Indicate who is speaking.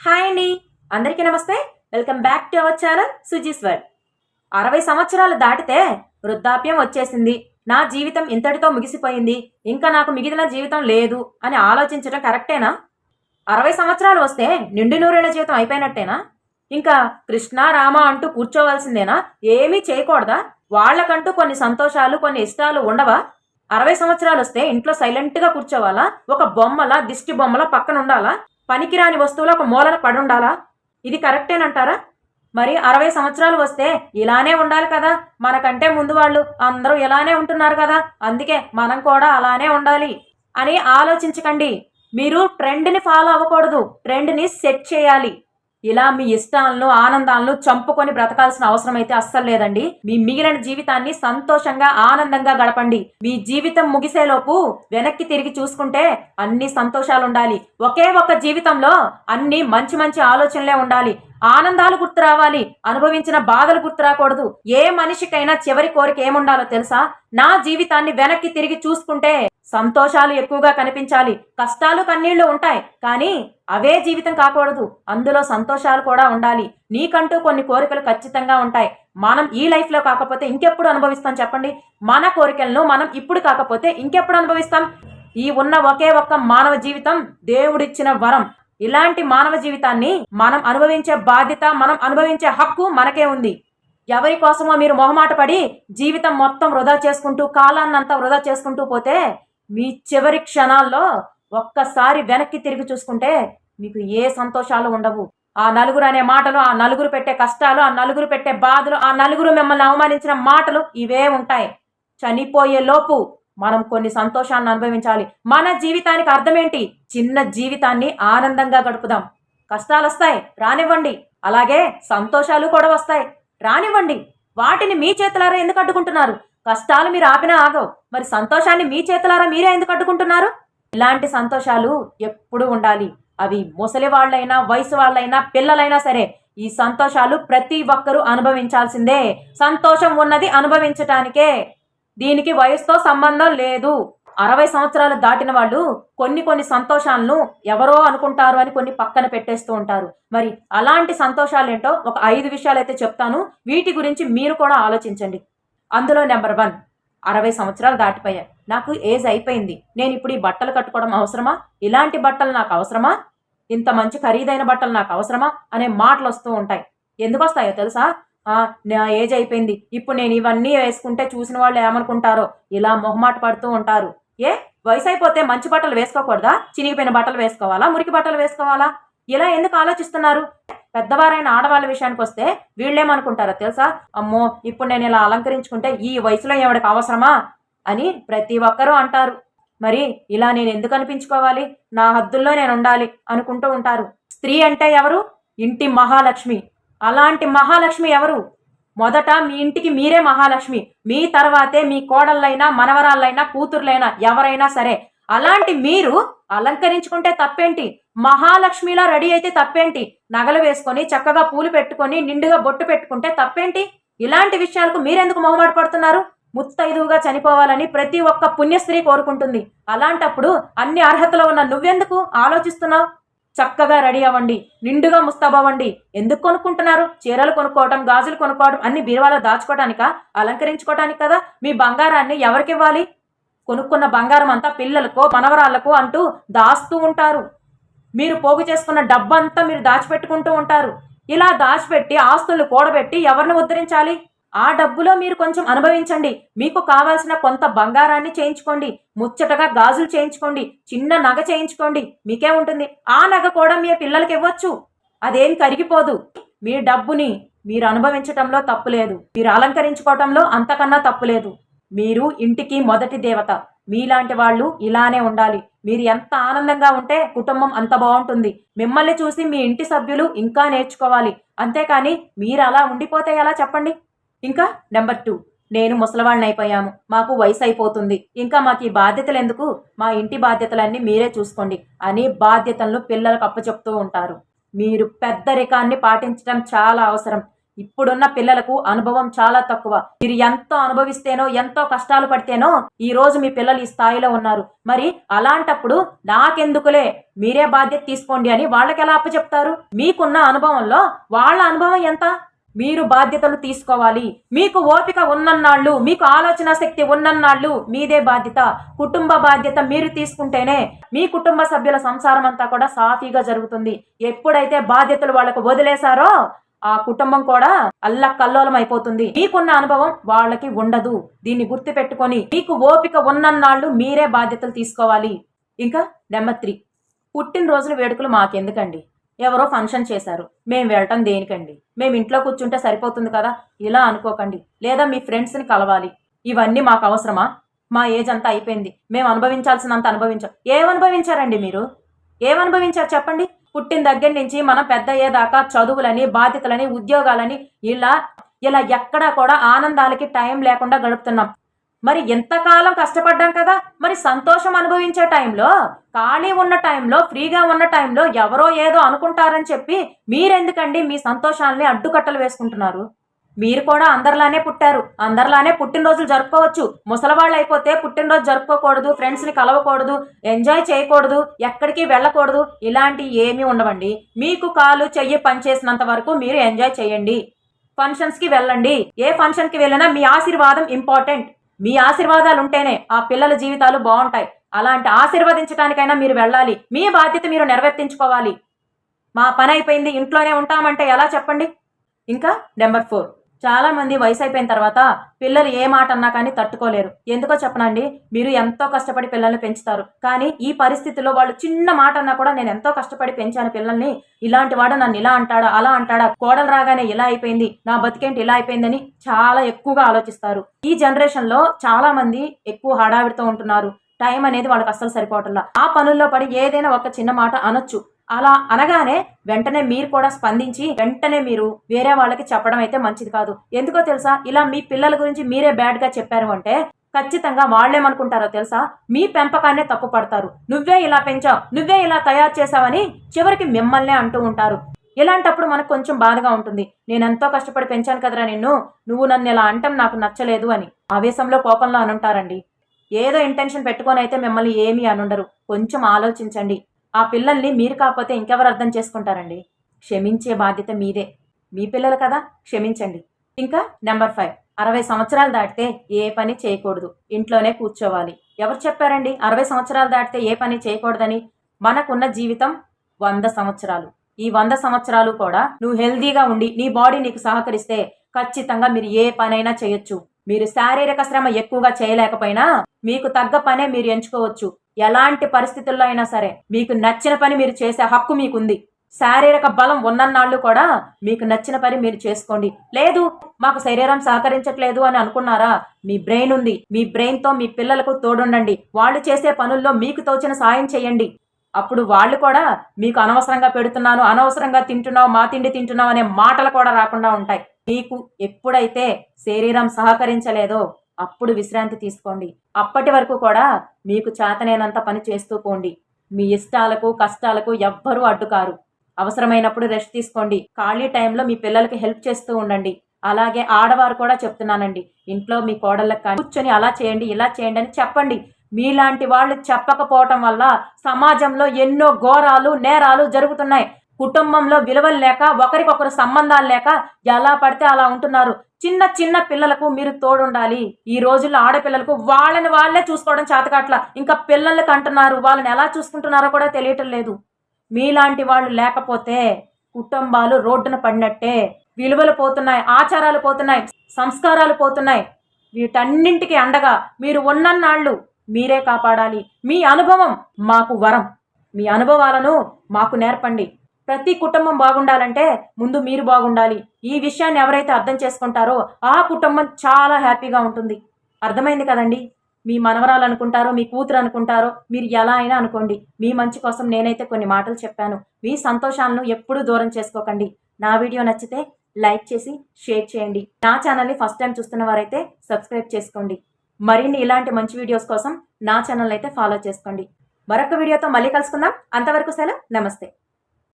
Speaker 1: Hi అండి. అందరికీ నమస్తే. Welcome back to our channel Suji's world అరవై సంవత్సరాలు దాటితే వృద్ధాప్యం వచ్చేసింది. నా జీవితం ఇంతటితో ముగిసిపోయింది. ఇంకా నాకు మిగిలిన జీవితం లేదు అని ఆలోచించడం కరెక్టేనా? అరవై సంవత్సరాలు వస్తే నిండు నూరేళ్ళ జీవితం అయిపోయినట్టేనా? ఇంకా కృష్ణ రామ అంటూ కూర్చోవలసిందేనా? ఏమీ చేయకూడదా? వాళ్ళకంటూ కొన్ని సంతోషాలు కొన్ని ఇష్టాలు ఉండవా? అరవై సంవత్సరాలు వస్తే ఇంట్లో సైలెంట్గా కూర్చోవాలా? ఒక బొమ్మల దిష్టి బొమ్మల పక్కన ఉండాలా పనికిరాని వస్తువులు ఒక మూలన పడి ఉండాలా ఇది కరెక్టేనంటారా? మరి అరవై సంవత్సరాలు వస్తే ఇలానే ఉండాలి కదా. మనకంటే ముందు వాళ్ళు అందరూ ఇలానే ఉంటున్నారు కదా. అందుకే మనం కూడా అలానే ఉండాలి. అని ఆలోచించకండి. మీరు ట్రెండ్ని ఫాలో అవ్వకూడదు. ట్రెండ్ని సెట్ చేయాలి. ఇలా మీ ఇష్టాలను ఆనందాలను చంపుకొని బ్రతకాల్సిన అవసరం అయితే అస్సలు లేదండి. మీ మిగిలిన జీవితాన్ని సంతోషంగా ఆనందంగా గడపండి. మీ జీవితం ముగిసేలోపు వెనక్కి తిరిగి చూసుకుంటే అన్ని సంతోషాలు ఉండాలి ఒకే ఒక్క జీవితంలో అన్ని మంచి మంచి ఆలోచనలే ఉండాలి. ఆనందాలు గుర్తు రావాలి అనుభవించిన బాధలు గుర్తు రాకూడదు ఏ మనిషికైనా చివరి కోరిక ఏముండాలో తెలుసా? నా జీవితాన్ని వెనక్కి తిరిగి చూసుకుంటే సంతోషాలు ఎక్కువగా కనిపించాలి. కష్టాలు కన్నీళ్ళు ఉంటాయి కానీ అవే జీవితం కాకూడదు. అందులో సంతోషాలు కూడా ఉండాలి. నీకంటూ కొన్ని కోరికలు ఖచ్చితంగా ఉంటాయి. మనం ఈ లైఫ్లో కాకపోతే ఇంకెప్పుడు అనుభవిస్తాం చెప్పండి? మన కోరికలను మనం ఇప్పుడు కాకపోతే ఇంకెప్పుడు అనుభవిస్తాం? ఈ ఉన్న ఒకే ఒక్క మానవ జీవితం దేవుడిచ్చిన వరం. ఇలాంటి మానవ జీవితాన్ని మనం అనుభవించే బాధ్యత మనం అనుభవించే హక్కు మనకే ఉంది. ఎవరి కోసమో మీరు మొహమాట పడి జీవితం మొత్తం వృధా చేసుకుంటూ కాలాన్నంతా వృధా చేసుకుంటూ పోతే మీ చివరి క్షణాల్లో ఒక్కసారి వెనక్కి తిరిగి చూసుకుంటే మీకు ఏ సంతోషాలు ఉండవు. ఆ నలుగురు అనే మాటలు ఆ నలుగురు పెట్టే కష్టాలు ఆ నలుగురు పెట్టే బాధలు ఆ నలుగురు మిమ్మల్ని అవమానించిన మాటలు ఇవే ఉంటాయి. చనిపోయే లోపు మనం కొన్ని సంతోషాన్ని అనుభవించాలి. మన జీవితానికి అర్థమేంటి? చిన్న జీవితాన్ని ఆనందంగా గడుపుదాం. కష్టాలు వస్తాయి రానివ్వండి. అలాగే సంతోషాలు కూడా వస్తాయి. రానివ్వండి. వాటిని మీ చేతులారా ఎందుకు అడ్డుకుంటున్నారు? కష్టాలు మీరు ఆపినా ఆగవు. మరి సంతోషాన్ని మీ చేతులారా మీరే ఎందుకు అడ్డుకుంటున్నారు? ఇలాంటి సంతోషాలు ఎప్పుడూ ఉండాలి. అవి ముసలి వాళ్ళైనా వయసు వాళ్ళైనా పిల్లలైనా సరే ఈ సంతోషాలు ప్రతి ఒక్కరూ అనుభవించాల్సిందే. సంతోషం ఉన్నది అనుభవించటానికే. దీనికి వయసుతో సంబంధం లేదు. అరవై సంవత్సరాలు దాటిన వాళ్ళు కొన్ని కొన్ని సంతోషాలను ఎవరో అనుకుంటారు అని కొన్ని పక్కన పెట్టేస్తూ ఉంటారు. మరి అలాంటి సంతోషాలు ఏంటో ఒక ఐదు విషయాలు అయితే చెప్తాను. వీటి గురించి మీరు కూడా ఆలోచించండి. అందులో నెంబర్ వన్ అరవై సంవత్సరాలు దాటిపోయాయి. నాకు ఏజ్ అయిపోయింది. నేను ఇప్పుడు ఈ బట్టలు కట్టుకోవడం అవసరమా? ఇలాంటి బట్టలు నాకు అవసరమా? ఇంత మంచి ఖరీదైన బట్టలు నాకు అవసరమా? అనే మాటలు వస్తూ ఉంటాయి. ఎందుకు వస్తాయో తెలుసా? నా ఏజ్ అయిపోయింది. ఇప్పుడు నేను ఇవన్నీ వేసుకుంటే చూసిన వాళ్ళు ఏమనుకుంటారో? ఇలా మొహమాట పడుతూ ఉంటారు. ఏ? వయసు అయిపోతే మంచి బట్టలు వేసుకోకూడదా? చినిగిపోయిన బట్టలు వేసుకోవాలా? మురికి బట్టలు వేసుకోవాలా? ఇలా ఎందుకు ఆలోచిస్తున్నారు? పెద్దవారైన ఆడవాళ్ళ విషయానికి వస్తే వీళ్ళేమనుకుంటారో తెలుసా? అమ్మో ఇప్పుడు నేను ఇలా అలంకరించుకుంటే ఈ వయసులో ఎవడికి అవసరమా? అని ప్రతి ఒక్కరూ అంటారు. మరి ఇలా నేను ఎందుకు అనిపించుకోవాలి? నా హద్దుల్లో నేను ఉండాలి అనుకుంటూ ఉంటారు. స్త్రీ అంటే ఎవరు? ఇంటి మహాలక్ష్మి. అలాంటి మహాలక్ష్మి ఎవరు? మొదట మీ ఇంటికి మీరే మహాలక్ష్మి. మీ తర్వాతే మీ కోడళ్ళైనా మనవరాళ్ళైనా కూతుర్లైనా ఎవరైనా సరే. అలాంటి మీరు అలంకరించుకుంటే తప్పేంటి? మహాలక్ష్మిలా రెడీ అయితే తప్పేంటి? నగలు వేసుకొని చక్కగా పూలు పెట్టుకొని నిండుగా బొట్టు పెట్టుకుంటే తప్పేంటి? ఇలాంటి విషయాలకు మీరెందుకు మొహమాట పడుతున్నారు? ముత్తైదువుగా చనిపోవాలని ప్రతి ఒక్క పుణ్యస్త్రీ కోరుకుంటుంది. అలాంటప్పుడు అన్ని అర్హతలో ఉన్న నువ్వెందుకు? ఆలోచిస్తున్నావు? చక్కగా రెడీ అవ్వండి నిండుగా ముస్తాబవ్వండి. ఎందుకు కొనుక్కుంటున్నారు? చీరలు కొనుక్కోవటం గాజులు కొనుక్కోవడం అన్ని బీరువాలో దాచుకోవటానికా అలంకరించుకోవటానికి కదా? మీ బంగారాన్ని ఎవరికి ఇవ్వాలి కొనుక్కున్న బంగారం అంతా పిల్లలకో మనవరాళ్ళకో అంటూ దాస్తూ ఉంటారు. మీరు పోగు చేసుకున్న డబ్బంతా మీరు దాచిపెట్టుకుంటూ ఉంటారు. ఇలా దాచిపెట్టి ఆస్తులు కూడబెట్టి ఎవరిని ఉద్ధరించాలి? ఆ డబ్బులో మీరు కొంచెం అనుభవించండి. మీకు కావాల్సిన కొంత బంగారాన్ని చేయించుకోండి. ముచ్చటగా గాజులు చేయించుకోండి. చిన్న నగ చేయించుకోండి. మీకే ఉంటుంది. ఆ నగ కూడా మీ పిల్లలకి ఇవ్వచ్చు. అదేం కరిగిపోదు. మీ డబ్బుని మీరు అనుభవించటంలో తప్పు లేదు. మీరు అలంకరించుకోవటంలో అంతకన్నా తప్పు లేదు. మీరు ఇంటికి మొదటి దేవత. మీలాంటి వాళ్ళు ఇలానే ఉండాలి. మీరు ఎంత ఆనందంగా ఉంటే కుటుంబం అంత బాగుంటుంది. మిమ్మల్ని చూసి మీ ఇంటి సభ్యులు ఇంకా నేర్చుకోవాలి. అంతేకాని మీరు అలా ఉండిపోతే ఎలా చెప్పండి? ఇంకా నెంబర్ టూ నేను ముసలవాళ్ళనైపోయాము మాకు వయసు అయిపోతుంది. ఇంకా మాకు ఈ బాధ్యతలు ఎందుకు? మా ఇంటి బాధ్యతలన్నీ మీరే చూసుకోండి అని బాధ్యతలను పిల్లలకు అప్పచెప్తూ ఉంటారు. మీరు పెద్దరికాన్ని పాటించడం చాలా అవసరం. ఇప్పుడున్న పిల్లలకు అనుభవం చాలా తక్కువ. మీరు ఎంతో అనుభవిస్తేనో ఎంతో కష్టాలు పడితేనో ఈ రోజు మీ పిల్లలు ఈ స్థాయిలో ఉన్నారు. మరి అలాంటప్పుడు నాకెందుకులే? మీరే బాధ్యత తీసుకోండి అని వాళ్ళకి ఎలా అప్పచెప్తారు? మీకున్న అనుభవంలో వాళ్ళ అనుభవం ఎంత? మీరు బాధ్యతలు తీసుకోవాలి. మీకు ఓపిక ఉన్నన్నాళ్ళు మీకు ఆలోచన శక్తి ఉన్నన్నాళ్ళు మీదే బాధ్యత. కుటుంబ బాధ్యత మీరు తీసుకుంటేనే మీ కుటుంబ సభ్యుల సంసారం అంతా కూడా సాఫీగా జరుగుతుంది. ఎప్పుడైతే బాధ్యతలు వాళ్ళకు వదిలేశారో ఆ కుటుంబం కూడా అల్ల కల్లోలం అయిపోతుంది మీకున్న అనుభవం వాళ్ళకి ఉండదు. దీన్ని గుర్తు పెట్టుకొని మీకు ఓపిక ఉన్నన్నాళ్ళు మీరే బాధ్యతలు తీసుకోవాలి. ఇంకా నెంబర్ త్రీ. పుట్టినరోజుల వేడుకలు మాకెందుకండి? ఎవరో ఫంక్షన్ చేశారు. మేము వెళ్ళటం దేనికండి? మేము ఇంట్లో కూర్చుంటే సరిపోతుంది కదా? ఇలా అనుకోకండి. లేదా మీ ఫ్రెండ్స్ని కలవాలి. ఇవన్నీ మాకు అవసరమా? మా ఏజ్ అంతా అయిపోయింది. మేము అనుభవించాల్సినంత అనుభవించాం. ఏమనుభవించారండి మీరు? ఏమనుభవించారు చెప్పండి? పుట్టిన దగ్గర నుంచి మనం పెద్ద అయ్యేదాకా చదువులని బాధ్యతలని ఉద్యోగాలని ఇలా ఇలా ఎక్కడా కూడా ఆనందాలకి టైం లేకుండా గడుపుతున్నాం. మరి ఎంతకాలం కష్టపడ్డాం కదా? మరి సంతోషం అనుభవించే టైంలో ఖాళీ ఉన్న టైంలో ఫ్రీగా ఉన్న టైంలో ఎవరో ఏదో అనుకుంటారని చెప్పి మీరెందుకండి మీ సంతోషాలని అడ్డుకట్టలు వేసుకుంటున్నారు? మీరు కూడా అందరిలానే పుట్టారు. అందరిలానే పుట్టినరోజులు జరుపుకోవచ్చు. ముసలవాళ్ళు అయిపోతే పుట్టినరోజు జరుపుకోకూడదు ఫ్రెండ్స్ని కలవకూడదు ఎంజాయ్ చేయకూడదు ఎక్కడికి వెళ్ళకూడదు ఇలాంటి ఏమీ ఉండవండి. మీకు కాలు చెయ్యి పనిచేసినంత వరకు మీరు ఎంజాయ్ చేయండి. ఫంక్షన్స్కి వెళ్ళండి. ఏ ఫంక్షన్కి వెళ్ళినా మీ ఆశీర్వాదం ఇంపార్టెంట్. మీ ఆశీర్వాదాలు ఉంటేనే ఆ పిల్లల జీవితాలు బాగుంటాయి. అలాంటి ఆశీర్వదించడానికైనా మీరు వెళ్ళాలి. మీ బాధ్యత మీరు నెరవేర్తించుకోవాలి. మా పని అయిపోయింది ఇంట్లోనే ఉంటామంటే ఎలా చెప్పండి? ఇంకా నెంబర్ ఫోర్. చాలా మంది వయసు అయిపోయిన తర్వాత పిల్లలు ఏ మాట అన్నా కానీ తట్టుకోలేరు. ఎందుకో చెప్పనండి మీరు ఎంతో కష్టపడి పిల్లల్ని పెంచుతారు. కానీ ఈ పరిస్థితిలో వాళ్ళు చిన్న మాట అన్నా కూడా నేను ఎంతో కష్టపడి పెంచాను పిల్లల్ని ఇలాంటి వాడు నన్ను ఇలా అంటాడా అలా అంటాడా కోడలు రాగానే ఇలా అయిపోయింది నా బతికేంటి ఇలా అయిపోయిందని చాలా ఎక్కువగా ఆలోచిస్తారు. ఈ జనరేషన్లో చాలామంది చాలా మంది ఎక్కువ హడావిడితో ఉంటున్నారు. టైం అనేది వాళ్ళకి అస్సలు సరిపోవట్లా. ఆ పనుల్లో పడి ఏదైనా ఒక చిన్న మాట అనొచ్చు. అలా అనగానే వెంటనే మీరు కూడా స్పందించి వెంటనే మీరు వేరే వాళ్ళకి చెప్పడం అయితే మంచిది కాదు. ఎందుకో తెలుసా? ఇలా మీ పిల్లల గురించి మీరే బ్యాడ్గా చెప్పారు అంటే ఖచ్చితంగా వాళ్ళేమనుకుంటారో తెలుసా? మీ పెంపకాన్నే తప్పు పడతారు. నువ్వే ఇలా పెంచావు నువ్వే ఇలా తయారు చేసావని చివరికి మిమ్మల్నే అంటూ ఉంటారు. ఇలాంటప్పుడు మనకు కొంచెం బాధగా ఉంటుంది. నేను ఎంతో కష్టపడి పెంచాను కదరా నిన్ను నువ్వు నన్ను ఇలా అంటం నాకు నచ్చలేదు అని. ఆవేశంలో కోపంలో అనుంటారండి. ఏదో ఇంటెన్షన్ పెట్టుకొని అయితే మిమ్మల్ని ఏమీ అనుండరు. కొంచెం ఆలోచించండి. ఆ పిల్లల్ని మీరు కాకపోతే ఇంకెవరు అర్థం చేసుకుంటారండి? క్షమించే బాధ్యత మీదే. మీ పిల్లలు కదా? క్షమించండి. ఇంకా నెంబర్ ఫైవ్. అరవై సంవత్సరాలు దాటితే ఏ పని చేయకూడదు. ఇంట్లోనే కూర్చోవాలి. ఎవరు చెప్పారండి? అరవై సంవత్సరాలు దాటితే ఏ పని చేయకూడదని? మనకున్న జీవితం వంద సంవత్సరాలు. ఈ వంద సంవత్సరాలు కూడా నువ్వు హెల్దీగా ఉండి నీ బాడీ నీకు సహకరిస్తే ఖచ్చితంగా మీరు ఏ పనైనా చేయొచ్చు. మీరు శారీరక శ్రమ ఎక్కువగా చేయలేకపోయినా మీకు తగ్గ పనే మీరు ఎంచుకోవచ్చు. ఎలాంటి పరిస్థితుల్లో అయినా సరే మీకు నచ్చిన పని మీరు చేసే హక్కు మీకుంది. శారీరక బలం ఉన్నన్నాళ్ళు కూడా మీకు నచ్చిన పని మీరు చేసుకోండి. లేదు మాకు శరీరం సహకరించట్లేదు అని అనుకున్నారా? మీ బ్రెయిన్ ఉంది. మీ బ్రెయిన్తో మీ పిల్లలకు తోడుండండి. వాళ్ళు చేసే పనుల్లో మీకు తోచిన సాయం చేయండి. అప్పుడు వాళ్ళు కూడా మీకు అనవసరంగా పెడుతున్నాను అనవసరంగా తింటున్నావు మా తిండి తింటున్నావు అనే మాటలు కూడా రాకుండా ఉంటాయి. మీకు ఎప్పుడైతే శరీరం సహకరించలేదో అప్పుడు విశ్రాంతి తీసుకోండి. అప్పటి వరకు కూడా మీకు చేతనైనంత పని చేస్తూ పోండి. మీ ఇష్టాలకు కష్టాలకు ఎవ్వరూ అడ్డుకారు. అవసరమైనప్పుడు రెస్ట్ తీసుకోండి. ఖాళీ టైంలో మీ పిల్లలకి హెల్ప్ చేస్తూ ఉండండి. అలాగే ఆడవారు కూడా చెప్తున్నానండి. ఇంట్లో మీ కోడళ్ళకి కానీ కూర్చొని అలా చేయండి ఇలా చేయండి అని చెప్పండి. మీలాంటి వాళ్ళు చెప్పకపోవటం వల్ల సమాజంలో ఎన్నో ఘోరాలు నేరాలు జరుగుతున్నాయి. కుటుంబంలో విలువలు లేక ఒకరికొకరు సంబంధాలు లేక ఎలా పడితే అలా ఉంటున్నారు. చిన్న చిన్న పిల్లలకు మీరు తోడుండాలి. ఈ రోజుల్లో ఆడపిల్లలకు వాళ్ళని వాళ్ళే చూసుకోవడం చేతకాట్ల. ఇంకా పిల్లలకి అంటున్నారు వాళ్ళని ఎలా చూసుకుంటున్నారో కూడా తెలియటం లేదు. మీలాంటి వాళ్ళు లేకపోతే కుటుంబాలు రోడ్డున పడినట్టే. విలువలు పోతున్నాయి ఆచారాలు పోతున్నాయి సంస్కారాలు పోతున్నాయి. వీటన్నింటికి అండగా మీరు ఉన్నన్నాళ్ళు మీరే కాపాడాలి. మీ అనుభవం మాకు వరం. మీ అనుభవాలను మాకు నేర్పండి. ప్రతి కుటుంబం బాగుండాలంటే ముందు మీరు బాగుండాలి. ఈ విషయాన్ని ఎవరైతే అర్థం చేసుకుంటారో ఆ కుటుంబం చాలా హ్యాపీగా ఉంటుంది. అర్థమైంది కదండి? మీ మనవరాలు అనుకుంటారో మీ కూతురు అనుకుంటారో మీరు ఎలా అయినా అనుకోండి. మీ మంచి కోసం నేనైతే కొన్ని మాటలు చెప్పాను. మీ సంతోషాలను ఎప్పుడూ దూరం చేసుకోకండి. నా వీడియో నచ్చితే లైక్ చేసి షేర్ చేయండి. నా ఛానల్ని ఫస్ట్ టైం చూస్తున్న వారైతే సబ్స్క్రైబ్ చేసుకోండి. మరిన్ని ఇలాంటి మంచి వీడియోస్ కోసం నా ఛానల్ అయితే ఫాలో చేసుకోండి. మరొక వీడియోతో మళ్ళీ కలుసుకుందాం. అంతవరకు సెలవు. నమస్తే.